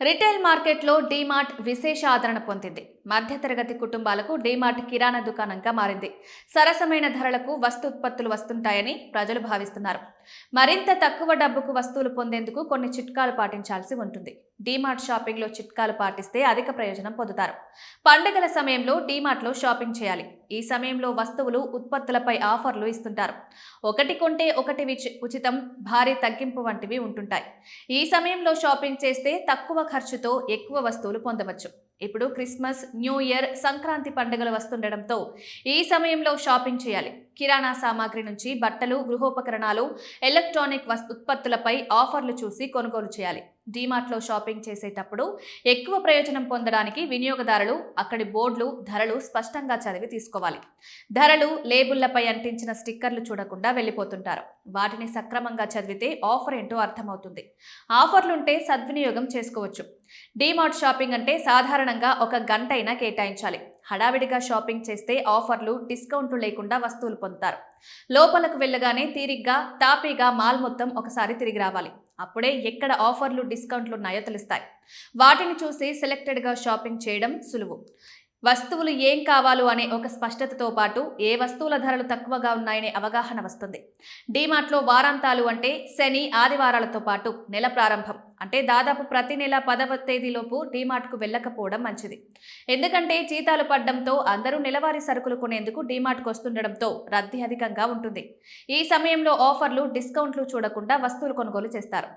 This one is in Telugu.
రిటైల్ మార్కెట్లో డీమార్ట్ విశేష ఆదరణ పొందింది. మధ్యతరగతి కుటుంబాలకు డీమార్ట్ కిరాణా దుకాణంగా మారింది. సరసమైన ధరలకు వస్తు ఉత్పత్తులు వస్తుంటాయని ప్రజలు భావిస్తున్నారు. మరింత తక్కువ డబ్బుకు వస్తువులు పొందేందుకు కొన్ని చిట్కాలు పాటించాల్సి ఉంటుంది. డీమార్ట్ షాపింగ్లో చిట్కాలు పాటిస్తే అధిక ప్రయోజనం పొందుతారు. పండుగల సమయంలో డీమార్ట్లో షాపింగ్ చేయాలి. ఈ సమయంలో వస్తువులు ఉత్పత్తులపై ఆఫర్లు ఇస్తుంటారు. ఒకటి కొంటే ఒకటి ఉచితం భారీ తగ్గింపు వంటివి ఉంటుంటాయి. ఈ సమయంలో షాపింగ్ చేస్తే తక్కువ ఖర్చుతో ఎక్కువ వస్తువులు పొందవచ్చు. ఇప్పుడు క్రిస్మస్ న్యూ ఇయర్ సంక్రాంతి పండుగలు వస్తుండటంతో ఈ సమయంలో షాపింగ్ చేయాలి. కిరాణా సామాగ్రి నుంచి బట్టలు గృహోపకరణాలు ఎలక్ట్రానిక్ వస్ ఉత్పత్తులపై ఆఫర్లు చూసి కొనుగోలు చేయాలి. డీమార్ట్లో షాపింగ్ చేసేటప్పుడు ఎక్కువ ప్రయోజనం పొందడానికి వినియోగదారులు అక్కడి బోర్డులు ధరలు స్పష్టంగా చదివి తీసుకోవాలి. ధరలు లేబుళ్ళపై అంటించిన స్టిక్కర్లు చూడకుండా వెళ్ళిపోతుంటారు. వాటిని సక్రమంగా చదివితే ఆఫర్ ఏంటో అర్థమవుతుంది. ఆఫర్లుంటే సద్వినియోగం చేసుకోవచ్చు. డీమార్ట్ షాపింగ్ అంటే సాధారణంగా ఒక గంట అయినా కేటాయించాలి. హడావిడిగా షాపింగ్ చేస్తే ఆఫర్లు డిస్కౌంట్లు లేకుండా వస్తువులు పొందుతారు. లోపలకు వెళ్ళగానే తీరిగ్గా తాపీగా మాల్ మొత్తం ఒకసారి తిరిగి రావాలి. అప్పుడే ఎక్కడ ఆఫర్లు డిస్కౌంట్లు ఉన్నాయో తెలుస్తాయి. వాటిని చూసి సెలెక్టెడ్గా షాపింగ్ చేయడం సులువు. వస్తువులు ఏం కావాలో అనే ఒక స్పష్టతతో పాటు ఏ వస్తువుల ధరలు తక్కువగా ఉన్నాయనే అవగాహన వస్తుంది. డీమార్ట్లో వారాంతాలు అంటే శని ఆదివారాలతో పాటు నెల ప్రారంభం. అంటే దాదాపు ప్రతి నెల పదవ తేదీలోపు డీమార్ట్కు వెళ్ళకపోవడం మంచిది. ఎందుకంటే జీతాలు పడ్డంతో అందరూ నెలవారీ సరుకులు కొనేందుకు డీమార్ట్కు వస్తుండడంతో రద్దీ అధికంగా ఉంటుంది. ఈ సమయంలో ఆఫర్లు డిస్కౌంట్లు చూడకుండా వస్తువులు కొనుగోలు చేస్తారు.